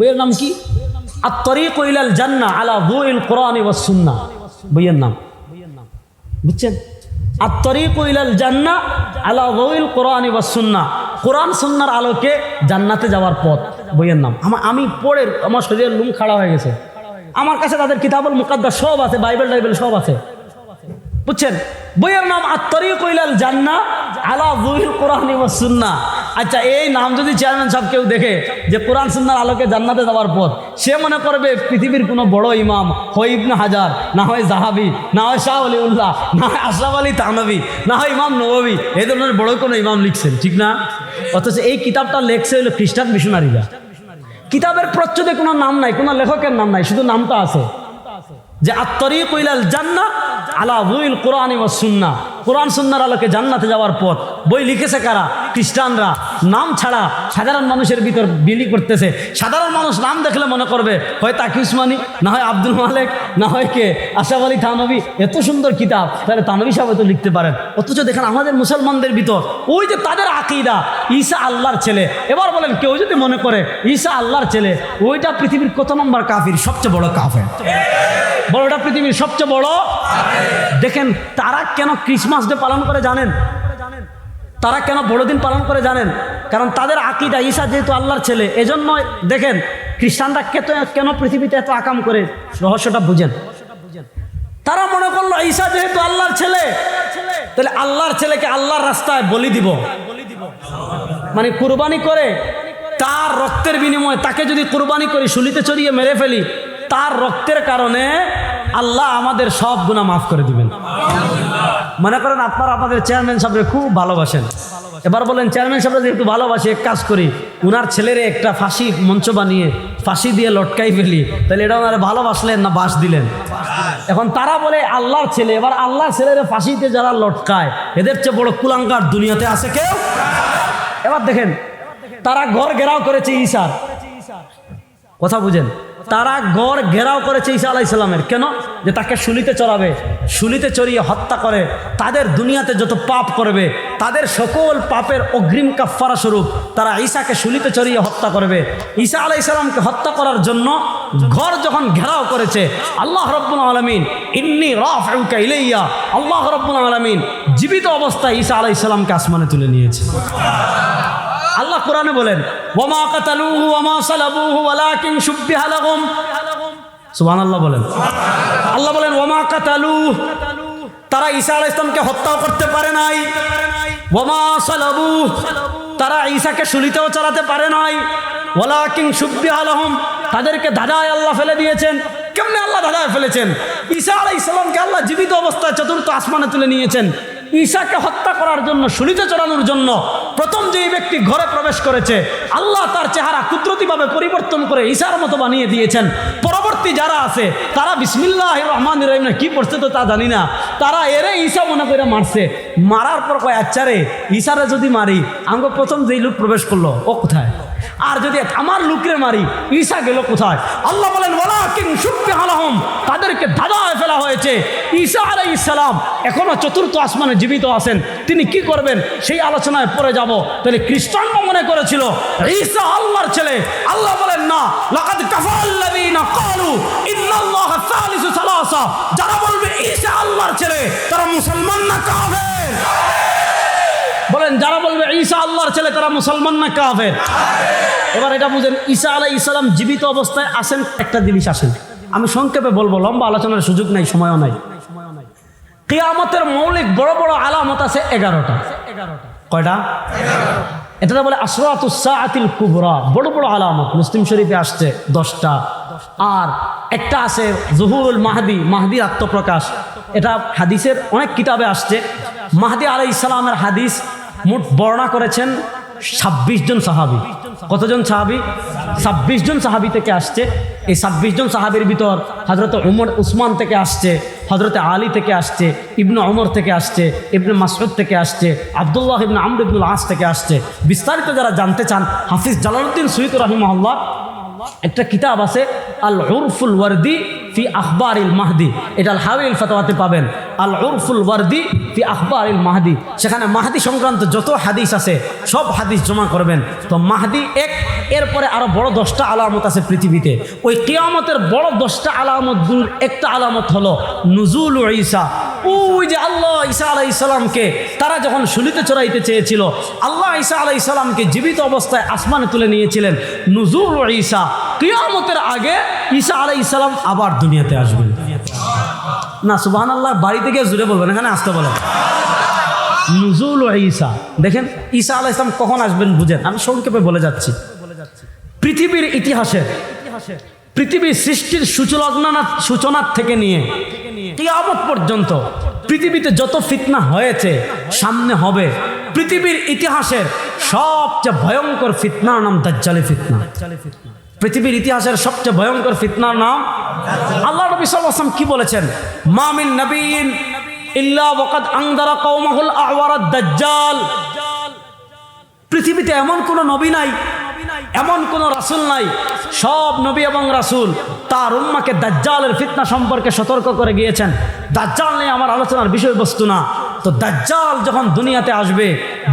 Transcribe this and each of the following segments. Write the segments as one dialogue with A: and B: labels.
A: বইয়ের নাম কি? আত্তরিক ইলাল জান্না আলা দুইল কোরআন ওয়াস সুন্নাহ বইয়ের নাম। বুঝছেন? আত্তরিক ইলাল জান্না আলা দুইল কোরআন ওয়াস সুন্নাহ কোরআন সুন্নার আলোকে জান্নাতে যাওয়ার পথ। বইয়ের নাম। আমার আমি পড়ে আমার শরীরের লুম খাড়া হয়ে গেছে। আমার কাছে তাদের কিতাবুল মুকাদ্দাস সব আছে, বাইবেল টাইবেল সব আছে। বুঝছেন? বইয়ের নাম আত্তরিক ইলাল জান্না আলা দুইল কোরআন ওয়াস সুন্নাহ আচ্ছা এই নাম যদি চেয়ারম্যান সাহেব কেউ দেখে যে কোরআন সুন্নার আলোকে জান্নাতে যাওয়ার পথ, সে মনে করবে পৃথিবীর কোনো বড় ইমাম হয় ইবনে হাজার, না হয় জাহাবি না হয় শাহ আলী উল্লাহ না হয় আশরাফ আলী তানবী না হয় ইমাম নবী এই ধরনের বড় কোনো ইমাম লিখছেন, ঠিক না? অথচ এই কিতাবটা লেখছে হলো খ্রিস্টান মিশনারিরা কিতাবের প্রচ্ছদে কোনো নাম নাই, কোনো লেখকের নাম নাই, শুধু নামটা আছে। যে আত্তরিক ইলাল জান্না আলা বুইল কোরআন ও সুন্না কোরআন সুন্নার আলোকে জান্নাতে যাওয়ার পথ। বই লিখেছে কারা? খ্রিস্টানরা। নাম ছাড়া সাধারণ মানুষের ভিতর বিলি করতেছে। সাধারণ মানুষ নাম দেখলে মনে করবে, হয় তাকি উসমানি না হয় আব্দুল মালেক, না হয় কে? আশাফ আলী থানবী এত সুন্দর কিতাব। তাহলে তানবী সাহেব তো লিখতে পারেন। অথচ দেখেন আমাদের মুসলমানদের ভিতর, ওই যে তাদের আকিদা, ঈসা আল্লাহর ছেলে। এবার বলেন, কেউ যদি মনে করে, ঈসা আল্লাহর ছেলে, ওইটা পৃথিবীর কত নম্বর কাফির? সবচেয়ে বড় কাফের। বড়টা পৃথিবীর সবচেয়ে বড়। দেখেন, তারা কেন ক্রিসমাস ডে পালন করে জানেন? তারা কেন বড়দিন পালন করে জানেন? কারণ তাদের আকিদা ঈশা যেহেতু আল্লাহর ছেলে, এজন্য দেখেন, খ্রিস্টানরা কেত, কেন পৃথিবীতে এত আকাম করে? রহস্যটা বুঝেন। তারা মনে করল ঈশা যেহেতু আল্লাহর ছেলে, তাহলে আল্লাহর ছেলেকে আল্লাহর রাস্তায় বলি দিব। মানে কুরবানি করে, তার রক্তের বিনিময়ে তাকে যদি কুরবানি করি, শুলিতে চড়িয়ে মেরে ফেলি, তার রক্তের কারণে আল্লাহ আমাদের সব গুণা মাফ করে দিবেন। মনে করেন আপনারা আপনাদের চেয়ারম্যান সাহেবকে খুব ভালোবাসেন। এবার বলেন চেয়ারম্যান সাহেবরা যেহেতু ভালোবাসি, এক কাজ করি, উনার ছেলেরে একটা ফাঁসি মঞ্চ বানিয়ে, ফাঁসি দিয়ে লটকাই ফেলি, তাহলে এটা ওনারা ভালোবাসলেন না বাস দিলেন? এখন তারা বলে, আল্লাহর ছেলে, এবার আল্লাহর ছেলেরে ফাঁসিতে যারা লটকায়, এদের চেয়ে বড় কুলাঙ্কার দুনিয়াতে আছে কেউ? এবার দেখেন, তারা ঘর ঘেরাও করেছে ঈশার। কথা বুঝেন? তারা গড় ঘেরাও করেছে ঈসা আলাহ ইসলামের কেন? যে তাকে শুলিতে চড়াবে, শুলিতে চড়িয়ে হত্যা করে, তাদের দুনিয়াতে যত পাপ করবে, তাদের সকল পাপের অগ্রিম কাফারা স্বরূপ তারা ঈশাকে শুলিতে চড়িয়ে হত্যা করবে। ঈসা আলাহ ইসলামকে হত্যা করার জন্য ঘর যখন ঘেরাও করেছে, আল্লাহ রব্বুল আলমিন, ইন্নি রফ ইলাইয়া আল্লাহ রব্বুল আলমিন জীবিত অবস্থায় ঈসা আলাহ ইসলামকে আসমানে তুলে নিয়েছে। আল্লাহ কোরআনে বলেন, ওমা বলেন। আল্লাহ বলেন, ওমা কাতালু তারা ঈসা আলাইহিস সালামকে হত্যা করতে পারে নাই। ওমা তারা ঈসাকে শুলিতেও চালাতে পারে নাই। ওয়ালাকিন শুব্বিহা লাহুম, তাদেরকে দাদায় আল্লাহ ফেলে দিয়েছেন। কেমনে আল্লাহ দাদায় ফেলেছেন? ঈসা আলাইহিস সালামকে আল্লাহ জীবিত অবস্থায় চতুর্থ আসমানে তুলে নিয়েছেন। ঈশাকে হত্যা করার জন্য শুলিতে চড়ানোর জন্য প্রথম যেই ব্যক্তি ঘরে প্রবেশ করেছে, আল্লাহ তার চেহারা কুদরতিভাবে পরিবর্তন করে ঈশার মতো বানিয়ে দিয়েছেন। পরবর্তী যারা আছে, তারা বিসমিল্লাহ রহমান রহিমা কি পড়ছে তো তা জানি না। তারা এরে ঈশা মনে করে মারছে। মারার পর কয় আচ্ছা রে, ঈশারে যদি মারি, আমাকে প্রথম যেই লোক প্রবেশ করল, ও কোথায়? আর যদি আমার লুকরে মারি ঈশা গেল কোথায়? আল্লাহ বলেন, ওয়ালাকিন শুক্তি হালাহম তাদেরকে দাদায় ফেলা হয়েছে। ঈশা আলাই ইসলাম এখনও চতুর্থ আসমানে জীবিত আছেন। তিনি কি করবেন? সেই আলোচনায় পড়ে যাব। তাহলে খ্রিস্টানরা মনে করেছিল, ঈসা আল্লাহর ছেলে। আল্লাহ বলেন, না। যারা বলবে ঈশা আল্লাহর ছেলে, তারা মুসলমান না কাফের। বলেন, যারা বলবে ঈসা আল্লাহর ছেলে, তারা মুসলমান না কাফের? এবার এটা বুঝেন, ঈসা আলাই ইসলাম জীবিত অবস্থায় আসেন, একটা জিনিস আসেন। আমি সংক্ষেপে বলব, লম্বা আলোচনার সুযোগ নাই, সময়ও নাই। কেয়ামতের মৌলিক বড় বড় আলামত আছে এগারোটা। কয়টা? এটা বলে আসরাতুসাআতিল কুবরা, বড় বড় আলামত, মুসলিম শরীফে আসছে দশটা। আর একটা আছে জহুরুল মাহদি মাহদি আত্মপ্রকাশ। এটা হাদিসের অনেক কিতাবে আসছে। মাহদি আলাই ইসলামের হাদিস মোট বর্ণনা করেছেন ছাব্বিশ জন সাহাবি। কতজন সাহাবি? ছাব্বিশ জন সাহাবি থেকে আসছে। এই ছাব্বিশ জন সাহাবির ভিতর হজরত উমর, উসমান থেকে আসছে হজরত আলী থেকে আসছে, ইবনু অমর থেকে আসছে, ইবনে মাসুদ থেকে আসছে, আবদুল্লাহ ইবনে আমর ইবনুল আস থেকে আসছে। বিস্তারিত যারা জানতে চান, হাফিজ জালালউদ্দিন সৈয়দ রাহিমাহুল্লাহ একটা কিতাব আছে আল উরফুল ওয়ার্দি ফি আখবার ইল মাহদি। এটা আল হাওয়াইল ফতোয়াতে পাবেন। আল উরফুল ওয়ার্দি ফি আখবর আল মাহাদি। সেখানে মাহাদি সংক্রান্ত যত হাদিস আছে, সব হাদিস জমা করবেন। তো মাহাদি এক, এরপরে আরও বড় দশটা আলামত আছে পৃথিবীতে। ওই কিয়ামতের বড় দশটা আলামতগুলোর একটা আলামত হলো, নুজুল ঈসা। ওই যে আল্লাহ ঈসা আলাই ইসলামকে তারা যখন শুলিতে চড়াইতে চেয়েছিল, আল্লাহ ঈসা আলাই ইসলামকে জীবিত অবস্থায় আসমানে তুলে নিয়েছিলেন নুজুল ঈসা, কিয়ামতের আগে ঈসা আলাই ইসলাম আবার দুনিয়াতে আসবেন। না সুবাহ আল্লাহ বাড়ি থেকে জুড়ে বলবেন, এখানে আসতে বলেন। নুজুল ঈসা, দেখেন, ঈসা আলাহ ইসলাম কখন আসবেন বুঝেন, আমি সংক্ষেপে বলে যাচ্ছি। বলে পৃথিবীর ইতিহাসে পৃথিবীর সৃষ্টির সূচনা সূচনার থেকে নিয়ে কিয়ামত পর্যন্ত পৃথিবীতে যত ফিতনা হয়েছে, সামনে হবে। পৃথিবীর ইতিহাসের সবচেয়ে ভয়ঙ্কর ফিতনার নাম দাজ্জালি ফিতনা। পৃথিবীর ইতিহাসের সবচেয়ে ভয়ঙ্কর ফিতনার নাম আল্লাহ নবী আলাইহি কি বলেছেন? মামিন নবীন ইল্লা ওয়াকাদ আনদারা কওমাহুল আওয়ারাদ দাজ্জাল। পৃথিবীতে এমন কোনো নবী নাই এমন কোনো রাসুল নাই। সব নবী এবং রাসুল তার উম্মাকে দাজ্জালের ফিতনা সম্পর্কে সতর্ক করে গিয়েছেন। দাজ্জাল নিয়ে আমার আলোচনার বিষয়বস্তু না। তো দাজ্জাল যখন দুনিয়াতে আসবে,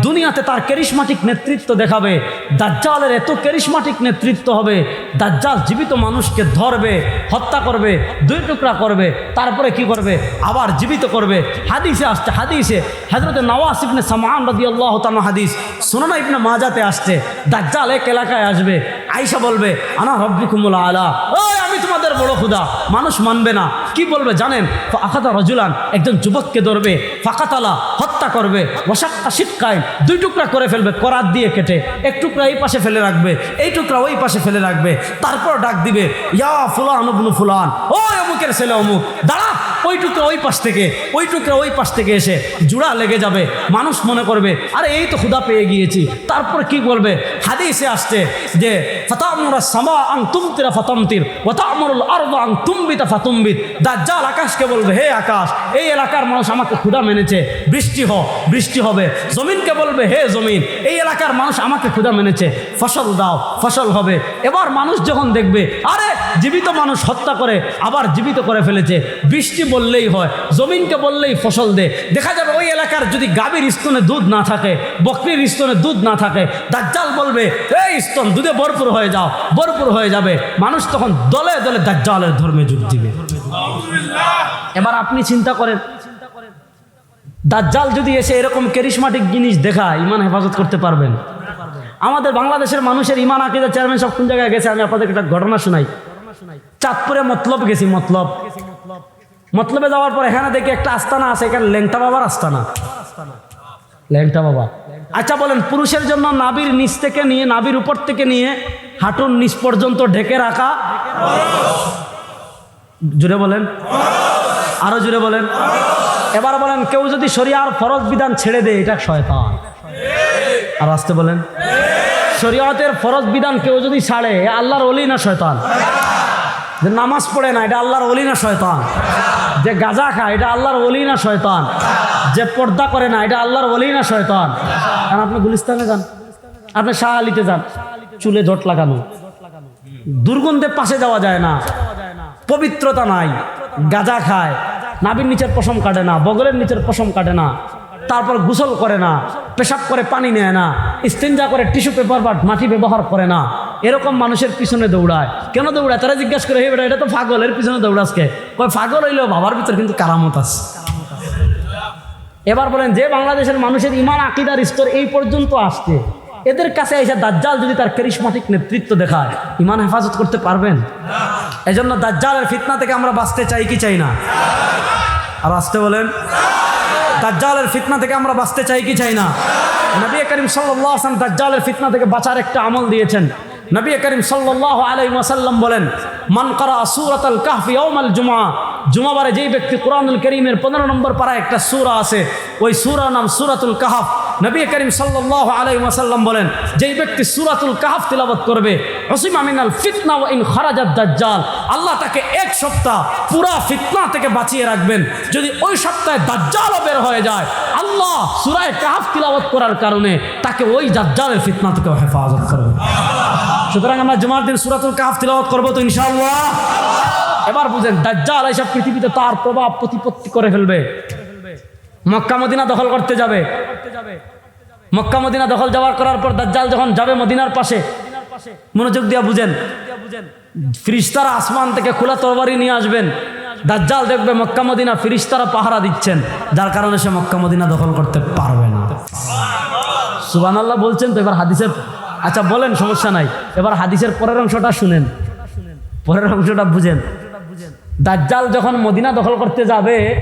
A: দুনিয়াতে তার ক্যারিসমাটিক নেতৃত্ব দেখাবে, দাজ্জালের এত ক্যারিসমাটিক নেতৃত্ব হবে, দাজ্জাল জীবিত মানুষকে ধরবে, হত্যা করবে, দুই টুকরা করবে, তারপরে কি করবে? আবার জীবিত করবে। হাদিসে আসছে, হাদিসে হজরত নওয়াজ ইবনে সামান রদি আল্লাহ তানো হাদিস। সুনানা ইবনে মাজাতে আসছে, দাজ্জাল এক এলাকায় আসবে আইসা বলবে, আনা রব্বিকুমুল আলা। ওই, আমি তোমাদের বড় খুদা মানুষ মানবে না। কি বলবে জানেন? আখাতা রজুলান, একজন যুবককে ধরবে, ফাঁকাতালা হত্যা করবে ওসাক্কা শিক্ষায় দুই টুকরা করে ফেলবে, করাত দিয়ে কেটে, এক টুকরা এই পাশে ফেলে রাখবে, এই টুকরা ওই পাশে ফেলে রাখবে, তারপর ডাক দিবে, ইয়া ফুলান অবনু ফুলান, ও অমুকের ছেলে অমুক, দাঁড়া, ওই টুকরা ওই পাশ থেকে, ওই টুকরা ওই পাশ থেকে এসে জুড়া লেগে যাবে, মানুষ মনে করবে, আরে এই তো ক্ষুদা পেয়ে গিয়েছি। তারপর কি করবে হাদিসে আসছে যে, ফতামরা সামা আং তুমতিরা ফতমতির ওতামরুল দাজ্জাল আকাশকে বলবে, হে আকাশ, এই এলাকার মানুষ আমাকে মেনেছে, বৃষ্টি হ, বৃষ্টি হবে। জমিনকে বলবে, হে জমিন, এই এলাকার মানুষ আমাকে মেনেছে, ফসল দাও, ফসল হবে। এবার মানুষ যখন দেখবে, আরে, জীবিত মানুষ হত্যা করে, আবার জীবিত করে ফেলেছে। বৃষ্টি বললেই হয়, জমিনকে বললেই ফসল দে। দেখা যাবে ওই এলাকার যদি গাভীর স্তনে দুধ না থাকে, বকরির স্তনে দুধ না থাকে, দাজ্জাল বলবে, এই স্তন দুধে ভরপুর হয়ে যাও, ভরপুর হয়ে যাবে। মানুষ তখন দলে দলে দাজ্জালের ধর্মে যোগ দিবে। এবার আপনি চিন্তা করেন, দাজ্জাল যদি এসে এরকম ক্যারিসমাটিক জিনিস দেখা ইমান হেফাজত করতে পারবেন। আমাদের বাংলাদেশের মানুষের ইমান আকিদা চেয়ারম্যান সব কোন জায়গায় গেছে? আমি আপনাদের একটা ঘটনা শোনাই। চাঁদপুরে মতলব গেছি, মতলব। মতলবে যাওয়ার পর এখানে দেখি একটা আস্তানা আছে, এখানে ল্যাংটা বাবার আস্তানা। ল্যাংটা বাবা। আচ্ছা বলেন, পুরুষের জন্য নাবির নিচ থেকে নিয়ে নাবির উপর থেকে নিয়ে হাঁটুর নিচ পর্যন্ত ঢেকে রাখা? জুড়ে বলেন। আরও জুড়ে বলেন। এবার বলেন, কেউ যদি শরিয়ার ফরজ বিধান ছেড়ে দেয়, এটা শয়তান। আর আসতে বলেন। শরীয়তের ফরজ বিধান কেউ যদি ছাড়ে আল্লাহর অলি না শয়তান? যে নামাজ পড়ে না, এটা আল্লাহর অলি না শয়তান? যে গাজা খায়, এটা আল্লাহর অলি না শয়তান? যে পর্দা করে না, এটা আল্লাহর অলি না শয়তান? কারণ আপনি গুলিস্তানে যান, আপনি শাহ আলিতে যান, চুলে জট লাগানো। দুর্গন্ধে পাশে যাওয়া যায় না। পবিত্রতা নাই। গাজা খায় নাবির নিচের পশম কাটে না, বগলের নিচের পশম কাটে না। তারপর গোসল করে না, পেশাব করে পানি নেয় না স্টেঞ্জা করে টিস্যু পেপার বা মাটি ব্যবহার করে না। এরকম মানুষের পিছনে দৌড়ায়। কেন দৌড়ায়? তারা জিজ্ঞাসা করে, হে বেটা, এটা তো পাগল, এর পিছনে দৌড়াসকে? কয় ফাগল হইলেও বাবার ভিতর কিন্তু কারামত আছে। এবার বলেন, যে বাংলাদেশের মানুষের ইমান আকিদার স্তর এই পর্যন্ত আসছে, এদের কাছে এসে দাজ্জাল যদি তার ক্যারিসমাটিক নেতৃত্ব দেখায় ইমান হেফাজত করতে পারবেন? এজন্য দাজ্জালের ফিতনা থেকে আমরা বাঁচতে চাই কি চাই না? আর আসতে বলেন, দাজ্জালের ফিতনা থেকে আমরা বাঁচতে চাই কি চাই না? নবী করিম সাল্লাহ আসলাম দাজ্জালের ফিতনা থেকে বাঁচার একটা আমল দিয়েছেন। নবী করিম সাল্লাহ আলাই ওয়াসাল্লাম বলেন, মান করা সুরাত আল কাহফি ওমাল জুমা জুমাবারে যেই ব্যক্তি কোরআনুল করিমের পনেরো নম্বর পাড়ায় একটা সুরা আছে, ওই সুরা নাম সুরাতুল কাহাফ। নবী করিম সাল্লাহ আলাই ওয়াসাল্লাম বলেন, যেই ব্যক্তি সুরাতুল কাহাফ তিলাবত করবে হসিম আমিনাল ফিতনা ও ইন খারাজাত দাজ্জাল আল্লাহ তাকে এক সপ্তাহ পুরা ফিতনা থেকে বাঁচিয়ে রাখবেন। যদি ওই সপ্তাহে দাজ্জালও বের হয়ে যায়, আল্লাহ সুরায় কাহাফ তিলাবত করার কারণে তাকে ওই দাজ্জালের ফিতনা থেকে হেফাজত করবে। সুতরাং আমরা জুমার দিন সুরাতুল কাহাফ তিলাবত করব তো ইনশাআল্লাহ। এবার বুঝেন, দাজ্জাল এইসব পৃথিবীতে তার প্রভাব প্রতিপত্তি করে ফেলবে। মক্কা, মদিনা দখল করতে যাবে। মক্কা, মদিনা দখল যাওয়ার করার পর দাজ্জাল যখন যাবে মদিনার পাশে, মনোযোগ দিয়া বুঝেন, ফিরিস্তারা আসমান থেকে খোলা তরবারি নিয়ে আসবেন। দাজ্জাল দেখবে মক্কা, মদিনা ফিরিস্তারা পাহারা দিচ্ছেন, যার কারণে সে মক্কা, মদিনা দখল করতে পারবে না। সুবান আল্লাহ বলছেন তো, এবার হাদিসের আচ্ছা বলেন, সমস্যা নাই। এবার হাদিসের পরের অংশটা শুনেন। পরের অংশটা বুঝেন। দাজ্জাল যখন মদিনা দখল করতে যাবে,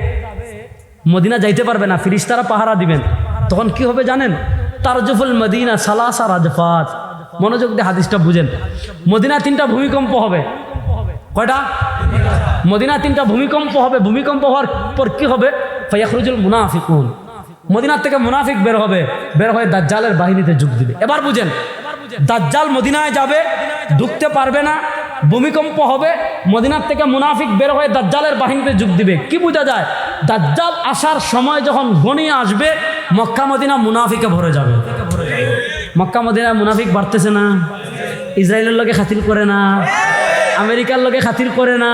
A: মদিনা যাইতে পারবে না, ফিরিস্তারা পাহারা দিবেন। তখন কি হবে জানেন? তারজফুল মদিনা সালাসা রাজফাত। মনোযোগ দিয়ে হাদিসটা বুঝেন। মদিনা তিনটা ভূমিকম্প হবে। কয়টা? মদিনা তিনটা ভূমিকম্প হবে। ভূমিকম্প হওয়ার পর কি হবে? ফয়াখরুজুল মুনাফিকুন। মদিনার থেকে মুনাফিক বের হবে। বের হয়ে দাজ্জালের বাহিনীতে যোগ দিবে। এবার বুঝেন। দাজ্জাল মদিনায় যাবে, ঢুকতে পারবে না, ভূমিকম্প হবে, মদিনার থেকে মুনাফিক বের হয়ে দাজ্জালের বাহিনীতে যোগ দিবে। কি বোঝা যায়? দাজ্জাল আসার সময় যখন গনিয়ে আসবে, মক্কা মদিনা মুনাফিকে ভরে যাবে। মক্কা মদিনা মুনাফিক বাড়তেছে না, ইসরায়েলের লোকে খাতির করে না, আমেরিকার লোকে খাতির করে না,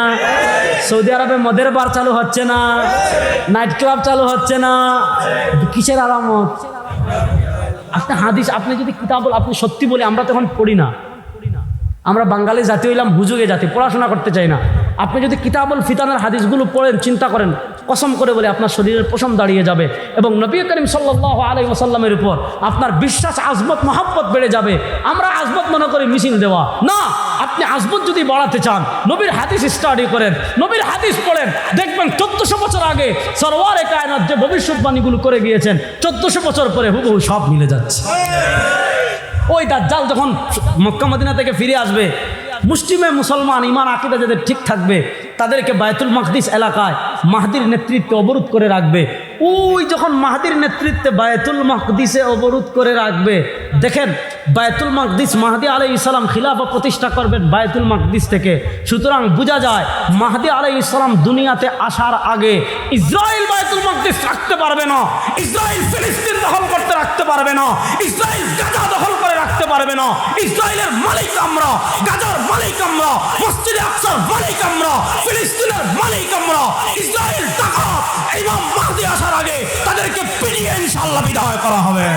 A: সৌদি আরবে মদের বার চালু হচ্ছে না, নাইট ক্লাব চালু হচ্ছে না। কিসের আলামত? আপনি হাদিস, আপনি যদি কিতাব আপনি সত্যি বলে, আমরা তো এখন পড়ি না। আমরা বাঙালি জাতি হইলাম হুজুগে জাতি, পড়াশোনা করতে চাই না। আপনি যদি কিতাবুল ফিতানের হাদিসগুলো পড়েন চিন্তা করেন কসম করে বলে আপনার শরীরের পশম দাঁড়িয়ে যাবে এবং নবী করিম সাল্লাহ আলাই ওসাল্লামের উপর আপনার বিশ্বাস আজমত মহাব্বত বেড়ে যাবে। আমরা আজমত মনে করি মিছিল দেওয়া। না আপনি আজমত যদি বাড়াতে চান নবীর হাদিস স্টাডি করেন নবীর হাদিস পড়েন দেখবেন চোদ্দশো বছর আগে সরওয়ার কায়নাত যে ভবিষ্যৎবাণীগুলো করে গিয়েছেন চোদ্দশো বছর পরে হুবহু সব মিলে যাচ্ছে। ওই দাজ্জাল যখন মক্কা মদিনা থেকে ফিরে আসবে মুসলিমে মুসলমান, ইমান, আকিদা যাদের ঠিক থাকবে, তাদেরকে বায়তুল মাহদিস এলাকায় মাহাদির নেতৃত্বে অবরোধ করে রাখবে। ওই যখন মাহাদির নেতৃত্বে বায়তুল মাহদিসে অবরোধ করে রাখবে, দেখেন বায়তুল মাকদিস মাহাদি আলাই ইসলাম খিলাফা প্রতিষ্ঠা করবেন বায়তুল মাকদিস থেকে। সুতরাং বোঝা যায়, মাহাদি আলাই ইসলাম দুনিয়াতে আসার আগে ইসরায়েল বায়তুল মাকদিস রাখতে পারবে না। ইসরায়েল ফিলিস্তিন দখল করতে রাখতে পারবে না। ইসরায়েল গাজা দখল করে রাখতে পারবে না। ইসরায়েলের মালিক আমরা, গাজার মালিক আমরা, মসজিদে আকসার মালিক আমরা, ফিলিস্তিনের মালিক আমরা। ইসরায়েল টাকা ইমাম মাহদি আসার আগে তাদেরকে পিটিয়ে ইনশাআল্লাহ বিদায় করা হবে।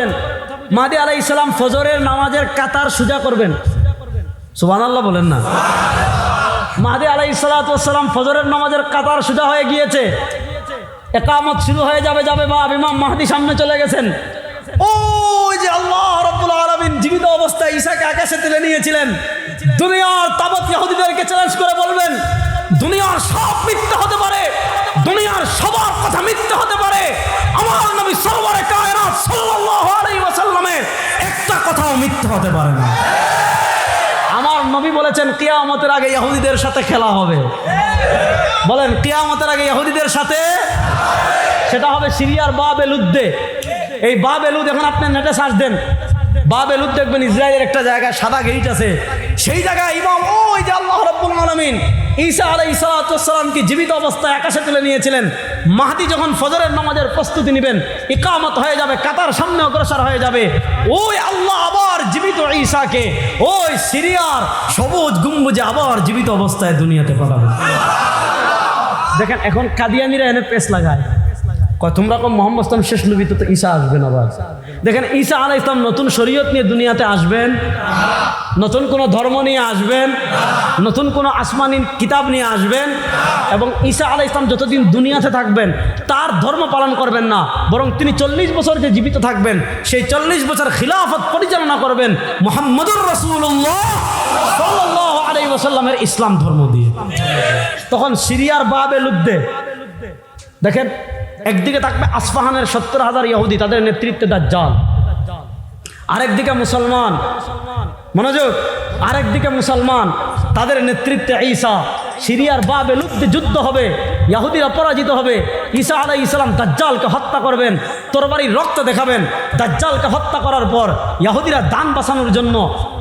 A: বুঝেন মাদি আলাই ইসলাম ফজরের নামাজের কাতার সুজা করবেন। সুবান আল্লাহ বলেন না। মাহাদি আলাই ইসালাতাম ফজরের নামাজের কাতার সুজা হয়ে গিয়েছে। একামত শুরু হয়ে যাবে যাবে বা ইমাম মাহাদি সামনে চলে গেছেন। ওই যে আল্লাহ রব্বুল আলমিন জীবিত অবস্থায় ঈশাকে আকাশে তুলে নিয়েছিলেন। দুনিয়ার তাবত ইহুদিদেরকে চ্যালেঞ্জ করে বলবেন দুনিয়ার সব মিথ্যা হতে পারে। দুনিয়ার সবার কথা মিথ্যা হতে পারে। আমার নবী সরবরে কায়নাত সাল্লাল্লাহু আলাইহি ওয়াসাল্লামের একটা কথাও মিথ্যা হতে পারে না। আমার নবী বলেছেন, কিয়ামতের আগে ইহুদিদের সাথে খেলা হবে। বলেন, কিয়ামতের আগে ইহুদিদের সাথে সেটা হবে সিরিয়ার বা বেলুদ্দে এই বা বেলুদ এখন আপনি নেটে সার্চ দেন। বা বেলুদ দেখবেন ইসরায়েলের একটা জায়গায় সাদা গেইট আছে। সেই জায়গায় ইমাম, ওই যে আল্লাহ রব্বুল আলমিন ঈসা আলাই ইসালাতামকে জীবিত অবস্থায় আকাশে তুলে নিয়েছিলেন? মাহাদি যখন ফজরের নামাজের প্রস্তুতি নেবেন, ইকামত হয়ে যাবে, কাতার সামনে অগ্রসর হয়ে যাবে। ওই আল্লাহ আবার জীবিত ঈসাকে, ওই সিরিয়ার সবুজ গুম্বুজে আবার জীবিত অবস্থায় দুনিয়াতে পাঠাবে। দেখেন, এখন কাদিয়ানিরা এনে পেস লাগায়। কয়, তোমরা কম মোহাম্মদ শেষ নবী, তো তো ঈসা আসবেন আবার। দেখেন ঈসা আলাহ ইসলাম নতুন শরীয়ত নিয়ে দুনিয়াতে আসবেন? নতুন কোনো ধর্ম নিয়ে আসবেন? নতুন কোনো আসমানি কিতাব নিয়ে আসবেন? এবং ঈসা আলাহ ইসলাম যতদিন দুনিয়াতে থাকবেন, তার ধর্ম পালন করবেন না। বরং তিনি চল্লিশ বছর যে জীবিত থাকবেন, সেই চল্লিশ বছর খিলাফত পরিচালনা করবেন মোহাম্মদুর রসুল্লাহ সাল্লাহ আলাই ওসাল্লামের ইসলাম ধর্ম দিয়ে। তখন সিরিয়ার বাবে লুদ্দে দেখেন একদিকে থাকবে আসফাহানের সত্তর হাজার ইহুদি, তাদের নেতৃত্বে দাজ্জাল। আরেকদিকে মুসলমান। মনোযোগ, আরেকদিকে মুসলমান, তাদের নেতৃত্বে ঈসা। সিরিয়ার বা বেলুদ্দে যুদ্ধ হবে, ইয়াহুদিরা পরাজিত হবে। ঈসা আলাই ইসলাম দাজ্জালকে হত্যা করবেন, তরবারির রক্ত দেখাবেন। দাজ্জালকে হত্যা করার পর ইয়াহুদিরা দান বাঁচানোর জন্য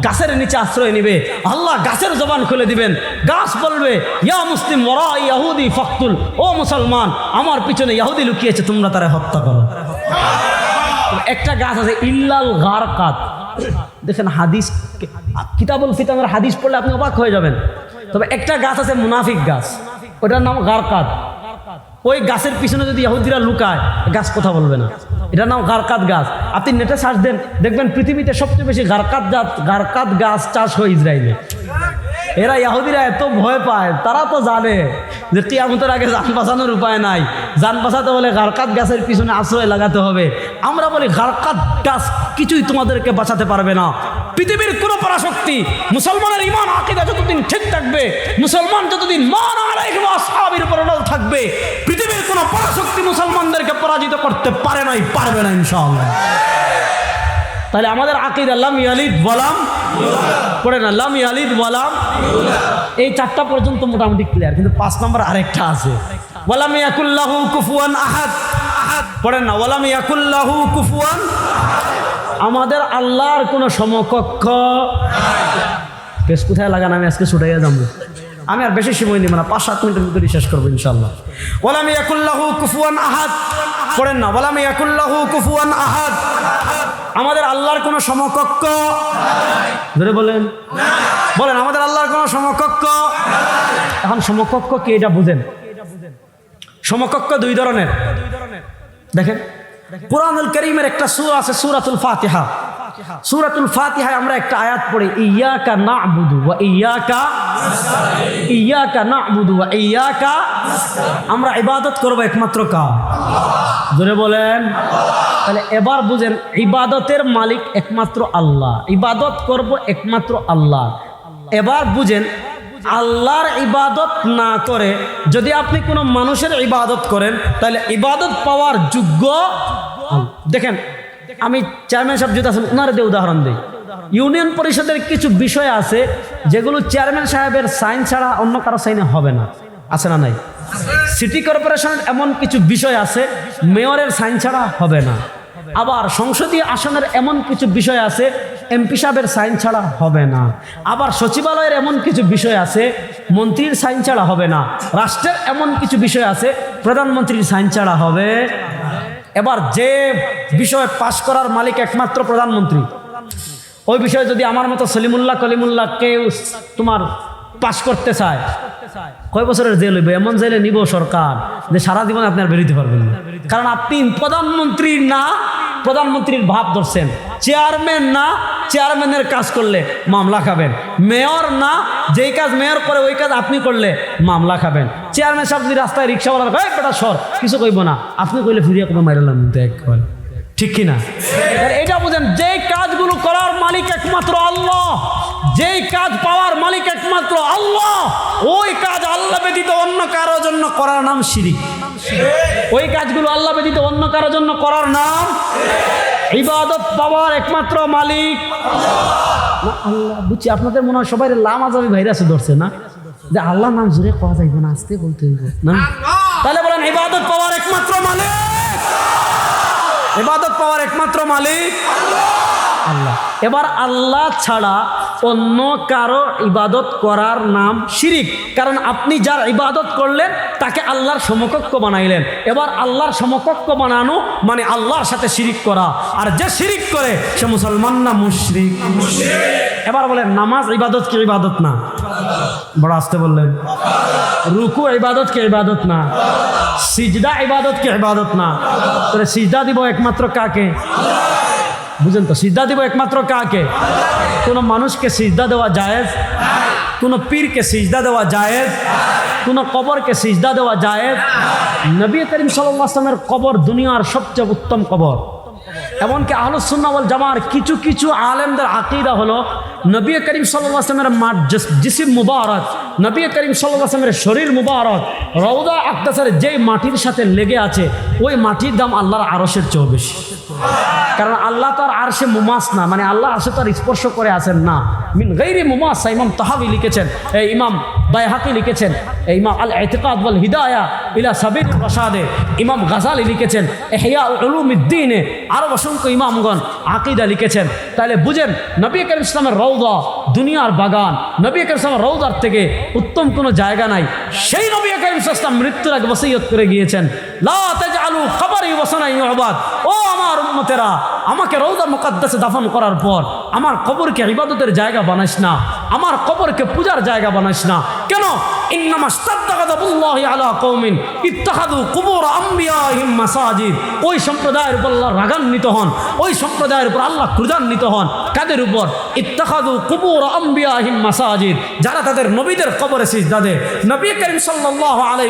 A: গাছের নিচে আশ্রয় নেবে। আল্লাহ গাছের জবান খুলে দিবেন। গাছ বলবে, ইয়া মুসলিম, ওরা ইয়াহুদি, ফখতুল, ও মুসলমান, আমার পিছনে ইয়াহুদি লুকিয়েছে, তোমরা তারা হত্যা করো। একটা গাছ আছে, ইল্লাল গারকাত। দেখেন হাদিস, কিতাবুল ফিতামের হাদিস পড়লে আপনি অবাক হয়ে যাবেন। তবে একটা গাছ আছে মুনাফিক গাছ। ওটার নাম গারকাত ওই গাছের পিছনে যদি ইহুদিরা লুকায়, গাছ কথা বলবে না। এটার নাম গারকাত গাছ। আপনি নেটে সার্চ দেন, দেখবেন পৃথিবীতে সবচেয়ে বেশি গারকাত গাছ গারকাত গাছ চাষ হয় ইসরায়েলে। এরা ইহুদিরা এত ভয় পায়, তারা তো জানে যে টিয়ামতের আগে যান বাঁচানোর উপায় নাই। যান বাঁচাতে হলে গারকাত গাছের পিছনে আশ্রয় লাগাতে হবে। আমরা বলি গারকাত গাছ কিছুই তোমাদেরকে বাঁচাতে পারবে না। পৃথিবীর কোনো পরাশক্তি, মুসলমানের ইমান আকিদা যতদিন ঠিক থাকবে, মুসলমান যতদিন মান থাকবে, পৃথিবীর কোনো পরাশক্তি মুসলমানদেরকে পরাজিত করতে পারে নাই, পারবে না ইনশাআল্লাহ। তাহলে আমাদের আকিদা লাম ইয়ালিদ বলাম পড়ে না, লাম ইয়ালিদ বলাম এই চারটা পর্যন্ত মোটামুটি ক্লিয়ার কিন্তু পাঁচ নম্বর আরেকটা আছে। ওয়ালাম ইয়াকুল্লাহু কুফুয়ান আহাদ আহাদ পড়েন না ওয়ালাম ইয়াকুল্লাহু কুফুয়ান আমাদের আল্লাহর কোনো সমকক্ষ বেশ কোথায় লাগান? আমি আজকে ছুটাইয়া যাব। আমি আর বেশি সময় নিব না পাঁচ সাত মিনিটের ভিতরে শেষ করব ইনশাল্লাহ ওলাম ইয়াকুল্লাহু কুফুয়ান আহাদ। পড়েন না ওলাম ইয়াকুল্লাহু কুফুয়ান আহাদ। আমাদের আল্লাহর কোনো সমকক্ষ ধরে বলেন। বলেন আমাদের আল্লাহর কোনো সমকক্ষ এখন সমকক্ষ কি এটা বুঝেন? সমকক্ষ দুই ধরনের। দেখেন। কোরআনুল করিমের একটা সুর আছে সুরাতুল ফাতিহা। সুরাতুল ফাতিহায় আমরা একটা আয়াত পড়ি ইয়াকা না'বুদু ওয়া ইয়াকা ইয়াকা না'বুদু ওয়া ইয়াকা আমরা ইবাদত করব একমাত্র কা জোরে বলেন। তাহলে এবার বুঝেন ইবাদতের মালিক একমাত্র আল্লাহ। ইবাদত করব একমাত্র আল্লাহ। এবার বুঝেন আল্লাহর ইবাদত না করে যদি আপনি কোনো মানুষের ইবাদত করেন, তাহলে ইবাদত পাওয়ার যোগ্য দেখেন, আমি চেয়ারম্যান সাহেব যদি আছেন ওনার দিয়ে উদাহরণ দিই। ইউনিয়ন পরিষদের কিছু বিষয় আছে যেগুলো চেয়ারম্যান সাহেবের সাইন ছাড়া অন্য কারও সাইনে হবে না। আছে না নাই? সিটি কর্পোরেশনের এমন কিছু বিষয় আছে মেয়রের সাইন ছাড়া হবে না। আবার সংসদীয় আসনের এমন কিছু বিষয় আছে, এমপি সাহেবের সাইন ছাড়া হবে না। আবার সচিবালয়ের এমন কিছু বিষয় আছে, মন্ত্রীর সাইন ছাড়া হবে না। রাষ্ট্রের এমন কিছু বিষয় আছে, প্রধানমন্ত্রীর সাইন ছাড়া হবে। এবার যে বিষয় পাশ করার মালিক একমাত্র প্রধানমন্ত্রী। ওই বিষয়ে যদি আমার মতো সলিমুল্লাহ কলিমুল্লাহ কেউ তোমার পাশ করতে চায় কয় বছরের জেল হইবে? এমন জেলে নিব সরকার যে সারা জীবন আপনি আর বেরোতে পারবেন কারণ আপনি প্রধানমন্ত্রী না, প্রধানমন্ত্রীর ভাব ধরছেন। চেয়ারম্যান না, চেয়ারম্যানের কাজ করলে মামলা খাবেন। মেয়র না, যেই কাজ মেয়র করে ওই কাজ আপনি করলে মামলা খাবেন। চেয়ারম্যান সাহেব যদি রাস্তায় রিক্সাওয়ালার কয় বেটা সর, কিছু কইব না। আপনি কইলে ফিরিয়ে কোনো মাইরালাম একবার। ঠিক কিনা? আর এটা বুঝেন যেই কাজগুলো করার মালিক একমাত্র আল্লাহ যেই কাজ পাওয়ার মালিক একমাত্র আল্লাহ ওই কাজ আল্লাহ ব্যতীত অন্য কারও জন্য করার নাম শিরিক। ওই কাজগুলো আল্লাহ ব্যতীত অন্য কারও জন্য করার নাম ইবাদত পাওয়ার একমাত্র মালিক না, আল্লাহ বুঝছি আপনাদের মনে হয় সবাই লাম আজামি ভাইরাসে ধরছে না? যে আল্লাহ নাম জুড়ে পাওয়া যাইব না আসতে বলতে হইব না? তাহলে বলেন ইবাদত পাওয়ার একমাত্র মালিক ইবাদত পাওয়ার একমাত্র মালিক আল্লাহ। এবার আল্লাহ ছাড়া অন্য কারও ইবাদত করার নাম শিরিক। কারণ আপনি যার ইবাদত করলেন, তাকে আল্লাহর সমকক্ষ বানাইলেন। এবার আল্লাহর সমকক্ষ বানানো মানে আল্লাহর সাথে শিরিক করা। আর যে শিরিক করে, সে মুসলমান না মুশরিক? এবার বলেন, নামাজ ইবাদত কি ইবাদত না? বড় আসতে বললেন। রুকু ইবাদত কি ইবাদত না? সিজদা ইবাদত কি ইবাদত না? তাহলে সিজদা দিব একমাত্র কাকে? বুঝেন তো? সিজদা দিব একমাত্র কাকে? কোনো মানুষকে সিজদা দেওয়া জায়েজ? কোনো পীরকে সিজদা দেওয়া জায়েজ? কোনো কবরকে সিজদা দেওয়া জায়েজ? নবী করিম সাল্লামের কবর দুনিয়ার সবচেয়ে উত্তম কবর। এমনকি আহলুসুন্নাওয়াল জামার কিছু কিছু আলেমদের আকিদা হলো, নবী করিম সাল্লামের মাঠ জিসিম মুবারক, নবী করিম সাল্লামের শরীর মুবারক রৌদা আক্তাসের যেই মাটির সাথে লেগে আছে, ওই মাটির দাম আল্লাহর আরসের চেয়েও বেশি। কারণ আল্লাহ তো আর সে মুমাস না মানে আল্লাহ আরশে তো আর স্পর্শ করে আসেন না। মিন গৈরি মুমাস, ইমাম তাহাবি লিখেছেন, এই ইমাম বাইহাকি লিখেছেন, এই ইমাম আল এতেকাদ বল হিদায়া ইলা সাবির প্রসাদে ইমাম গাজালি লিখেছেন এহিয়া উলুমিদ্দিনে আরও অসংখ্য ইমামগণ আকিদা লিখেছেন। তাহলে বুঝেন, নবী করিম ইসলামের রৌদা দুনিয়ার বাগান। নবী করিম রৌদার থেকে উত্তম কোনো জায়গা নাই। সেই নবী করিম সাল্লাম মৃত্যুর আগে বসৈয়ত করে গিয়েছেন। আলু তাজআলু বসনাই অবাদ ও আমার উম্মতেরা, আমাকে রৌদা মুকাদ্দাসে দাফন করার পর আমার কবরকে ইবাদতের জায়গা বানাস না। আমার কবরকে পূজার জায়গা বানাইস না। কেন? ওই সম্প্রদায়ের উপর আল্লাহ হন, ওই সম্প্রদায়ের উপর আল্লাহ হন। উপর? মাসাজিদ, যারা তাদের নবীদের কবরে সিজদা দেয়। নবী করিম সাল্লাল্লাহু আলাই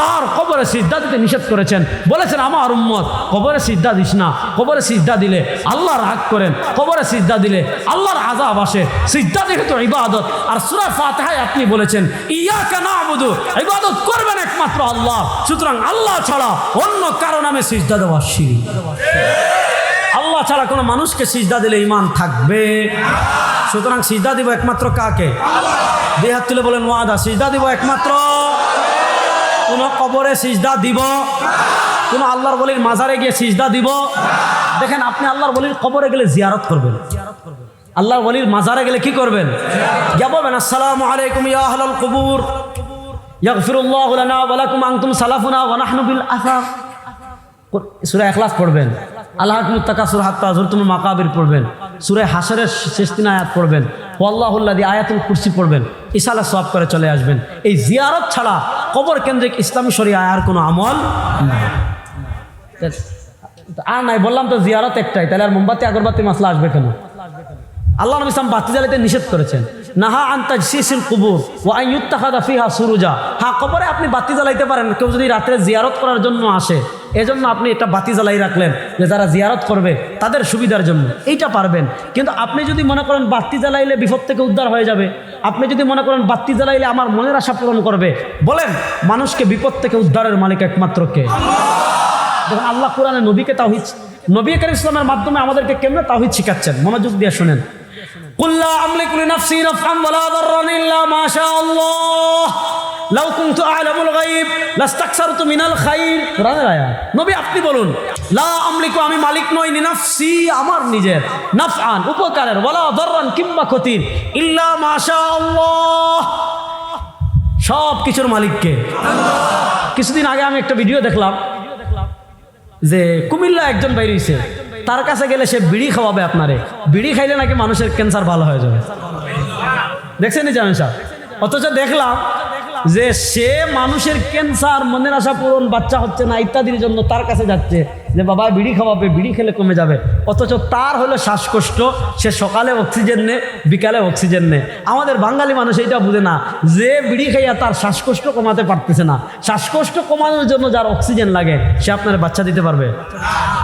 A: তার কবরে সিদ্ধা দিতে নিষেধ করেছেন। বলেছেন, আমার উম্মত, কবরে সিদ্ধা দিস না। কবরে সিদ্ধা দিলে আল্লাহ রাগ করেন। কবরে সিদ্ধা দিলে আল্লাহর আজাব আসে। সিজদা যেহেতু ইবাদত। আর সূরা ফাতিহায় আপনি বলেছেন, ইয়াকা নাবুদু। ইবাদত করবেন একমাত্র আল্লাহ। সুতরাং আল্লাহ ছাড়া অন্য কারও নামে সিজদা দেওয়া শিরিক। আল্লাহ ছাড়া কোনো মানুষকে সিজদা দিলে ইমান থাকবে। সুতরাং সিজদা দিব একমাত্র কাকে? দুই হাত তুলে বলেন, ওয়াদা, সিজদা দিব একমাত্র কোন কবরে সিজদা দিব? কোন আল্লাহর বলির মাজারে গিয়ে সিজদা দিব? দেখেন, আপনি আল্লাহর বলির কবরে গেলে জিয়ারত করবেন। আল্লাহর বলির মাজারে গেলে কি করবেন? গিয়া বলবেন, আসসালামু আলাইকুম ইয়া আহলাল কুবুর। ইয়াগফিরুল্লাহু লানা ওয়া লাকুম, আনতুম সালাফুনা ওয়া নাহনু বিল আসার সূরা ইখলাস পড়বেন। আল্লাহ মুত্তাকাসুর হাত্তা জুরতুল মাকাবির পড়বেন। সূরা হাসরের শেষ তিন আয়াত পড়বেন। ওয়াল্লাহুল্লাদি আয়াতুল কুরসি পড়বেন। ইসালা সব করে চলে আসবেন। এই জিয়ারত ছাড়া কবর কেন্দ্রিক ইসলামী শরিয়া আর কোনো আমল নাই। আর নাই, বললাম তো জিয়ারত একটাই, তাহলে আর মোমবাতি, আগরবাতি মাসলা আসবে কেন? আল্লাহ নবী ইসলাম বাতি জ্বালাতে নিষেধ করেছেন। নাহা আন্তাজ শিশিল কুবুর ও আইয়ুত্তাহাদা ফিহা সুরুজা। হ্যাঁ কবরে আপনি বাতি জ্বালাইতে পারেন, কেউ যদি রাত্রে জিয়ারত করার জন্য আসে, এজন্য আপনি এটা বাতি জ্বালাই রাখলেন যে যারা জিয়ারত করবে, তাদের সুবিধার জন্য। এইটা পারবেন। কিন্তু আপনি যদি মনে করেন বাতি জ্বালাইলে বিপদ থেকে উদ্ধার হয়ে যাবে, আপনি যদি মনে করেন বাতি জ্বালাইলে আমার মনের আশা পূরণ করবে, বলেন, মানুষকে বিপদ থেকে উদ্ধারের মালিক একমাত্র কে? দেখুন, আল্লাহ কোরআনে নবীকে তাহিদ নবী করিম ইসলামের মাধ্যমে আমাদেরকে কেমনে তাহিদ শিখাচ্ছেন? মনোযোগ দিয়ে শুনেন। কুল্লা আমলিকু লিনাফসি নাফআন ওয়ালা দাররান আপনি বলুন, লা আমলিকু, আমি মালিক নই লিনাফসি আমার নিজের। নাফআন, উপকারের, ওয়ালা দাররান কিংবা ক্ষতির। ইল্লা মা সব কিছুর মালিককে। কিছুদিন আগে আমি একটা ভিডিও দেখলাম যে কুমিল্লা একজন বাইরে তার কাছে গেলে সে বিড়ি খাওয়াবে আপনারে। বিড়ি খাইলে নাকি মানুষের ক্যান্সার ভালো হয়ে যাবে। দেখছেন জানেন সাহেব? অথচ দেখলাম যে সে মানুষের ক্যান্সার মনের আশা পূরণ, বাচ্চা হচ্ছে না, ইত্যাদির জন্য তার কাছে যাচ্ছে। যে বাবা, বিড়ি খাওয়াবে, বিড়ি খেলে কমে যাবে। অথচ তার হলো শ্বাসকষ্ট, সে সকালে অক্সিজেন নে, বিকালে অক্সিজেন নে। আমাদের বাঙালি মানুষ এইটা বুঝে না, যে বিড়ি খাইয়া তার শ্বাসকষ্ট কমাতে পারতেছে না। শ্বাসকষ্ট কমানোর জন্য যার অক্সিজেন লাগে, সে আপনার বাচ্চা দিতে পারবে।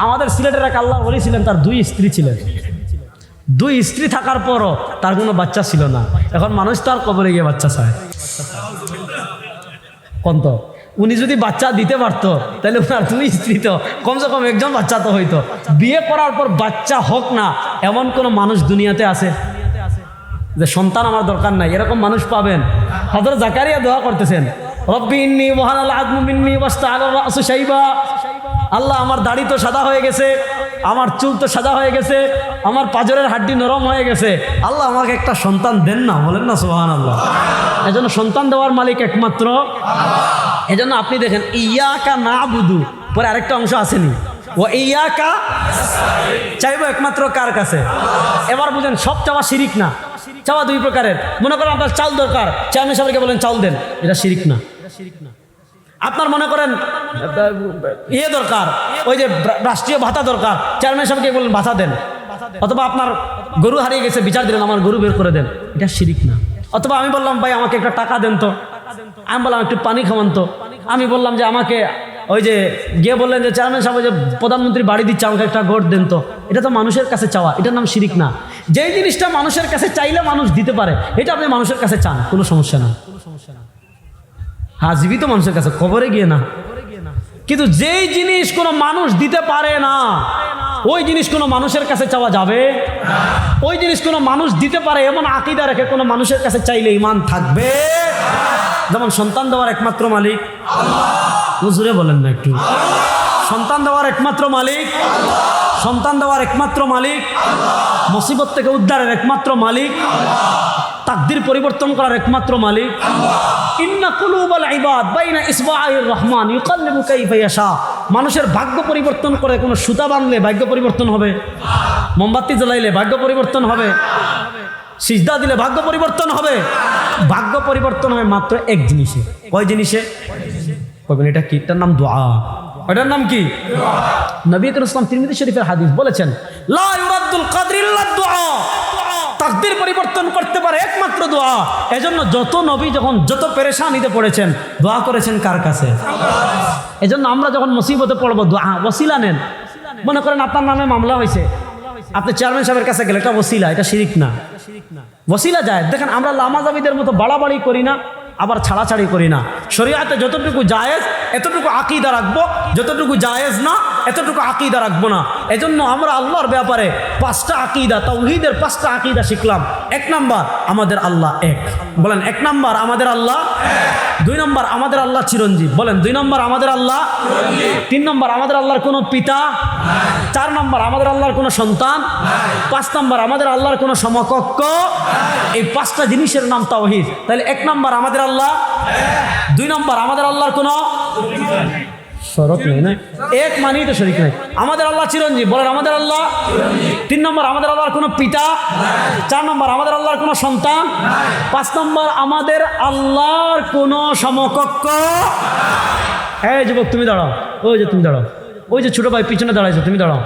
A: আমাদের সিলেটের এক আল্লাহ বলেছিলেন তার দুই স্ত্রী ছিলেন। দুই স্ত্রী থাকার পরও তার কোনো বাচ্চা ছিল না। এখন মানুষ তার কবরে গিয়ে বাচ্চা চায়। কন্ত, উনি যদি বাচ্চা দিতে পারতো, তাহলে ওনার দুই স্ত্রী তো কমসে কম একজন বাচ্চা তো হইতো। বিয়ে করার পর বাচ্চা হোক না, এমন কোনো মানুষ দুনিয়াতে আছে? যে সন্তান আমার দরকার নাই, এরকম মানুষ পাবেন। হজরত জাকারিয়া দোয়া করতেছেন আল্লাহ, আমার দাড়ি তো সাদা হয়ে গেছে, আমার চুল তো সাদা হয়ে গেছে আমার পাজরের হাড্ডি নরম হয়ে গেছে। আল্লাহ আমাকে একটা সন্তান দেন না বলেন না সোহান আল্লাহ এজন্য সন্তান দেওয়ার মালিক একমাত্র এজন্য আপনি দেখেন ইয়াকা না বুধু পরে আরেকটা অংশ আসেনি। ও ইয়াকা চাইব একমাত্র কার কাছে? এবার বুঝেন সব চাওয়া শিরিক না। চাওয়া দুই প্রকারের। মনে করেন আপনার চাল দরকার চেয়ারম্যান সাহেবকে বলেন চাল দেন এটা শিরিক না। আপনার মনে করেন ইয়ে দরকার ওই যে রাষ্ট্রীয় ভাতা দরকার চেয়ারম্যান সাহেবকে বলেন ভাতা দেন। অথবা আপনার গরু হারিয়ে গেছে, বিচার দিলেন, আমার গরু বের করে দেন। এটা শিরিক না। অথবা আমি বললাম, ভাই, আমাকে একটা টাকা দেন তো। আমি বললাম, একটু পানি খাওয়ান তো। আমি বললাম যে, আমাকে ওই যে গিয়ে বললেন যে, চেয়ারম্যান সাহেব যে প্রধানমন্ত্রী বাড়ি দিচ্ছে, আমাকে একটা ভোট দেন তো। এটা তো মানুষের কাছে চাওয়া। এটার নাম শিরিক না। যেই জিনিসটা মানুষের কাছে চাইলে মানুষ দিতে পারে, এটা আপনি মানুষের কাছে চান, কোনো সমস্যা না। হ্যাঁ জীবিত মানুষের কাছে, কবরে গিয়ে না। কিন্তু যেই জিনিস কোনো মানুষ দিতে পারে না ওই জিনিস কোনো মানুষের কাছে চাওয়া যাবে? ওই জিনিস কোনো মানুষ দিতে পারে এমন আকিদা রেখে কোনো মানুষের কাছে চাইলে ইমান থাকবে? যেমন সন্তান দেওয়ার একমাত্র মালিক। হুজুরে বলেন না একটু। সন্তান দেওয়ার একমাত্র মালিক। সন্তান দেওয়ার একমাত্র মালিক। মুসিবত থেকে উদ্ধারের একমাত্র মালিক। তাকদির পরিবর্তন করার একমাত্র মালিক রহমান মানুষের ভাগ্য পরিবর্তন করে কোনো সুতা বাঁধলে ভাগ্য পরিবর্তন হবে? মোমবাতি জ্বালাইলে ভাগ্য পরিবর্তন হবে? সিজদা দিলে ভাগ্য পরিবর্তন হবে? ভাগ্য পরিবর্তন হয় মাত্র এক জিনিসে। কয় জিনিসে? কইবেন এটা কি? এটার নাম দোয়া। ওটার নাম কি? নবী ইসলাম তিরমিজি শরীফের হাদিস বলেছেন, লা দুআ তাকদির পরিবর্তন করতে পারে একমাত্র দোয়া। এজন্য যত নবী যখন যত পেরেশানিতে পড়েছেন, দোয়া করেছেন কার কাছে? এজন্য আমরা যখন মুসিবতে পড়ব, দোয়া ওসিলা নেন। মনে করেন আপনার নামে মামলা হয়েছে। আপনি চেয়ারম্যান সাহেবের কাছে গেলে এটা ওসিলা, এটা শিরিক না। ওসিলা যায়। দেখেন আমরা লামাজাবিদের মতো বাড়াবাড়ি করি না। আবার ছাড়াছাড়ি করি না। শরীয়তে যতটুকু জায়েজ, এতটুকু আকিদা রাখব। যতটুকু জায়েজ না, এতটুকু আকিদা রাখব না। এজন্য আমরা আল্লাহর ব্যাপারে পাঁচটা আকিদা, তাওহীদের পাঁচটা আকিদা শিখলাম। এক নাম্বার, আমাদের আল্লাহ এক। বলেন, এক নাম্বার, আমাদের আল্লাহ দুই নম্বর, আমাদের আল্লাহ চিরঞ্জীব। বলেন, দুই নম্বর, আমাদের আল্লাহ তিন নম্বর, আমাদের আল্লাহর কোনো পিতা চার নম্বর, আমাদের আল্লাহর কোনো সন্তান পাঁচ নম্বর, আমাদের আল্লাহর কোনো সমকক্ষ এই পাঁচটা জিনিসের নাম তাওহীদ। তাহলে এক নম্বর, আমাদের আল্লাহ দুই নম্বর, আমাদের আল্লাহর কোনো না? এক মানেই তো শরিক নাই। আমাদের আল্লাহ চিরঞ্জীব। বলেন, আমাদের আল্লাহ তিন নম্বর, আমাদের আল্লাহর কোনো পিতা, চার নম্বর, আমাদের আল্লাহর কোনো সন্তান, পাঁচ নম্বর, আমাদের আল্লাহর কোনো সমকক্ষ হ্যাঁ যুবক, তুমি দাঁড়াও। ওই যে তুমি দাঁড়াও। ওই যে ছোট ভাই, পিছনে দাঁড়াইছো, তুমি দাঁড়াও।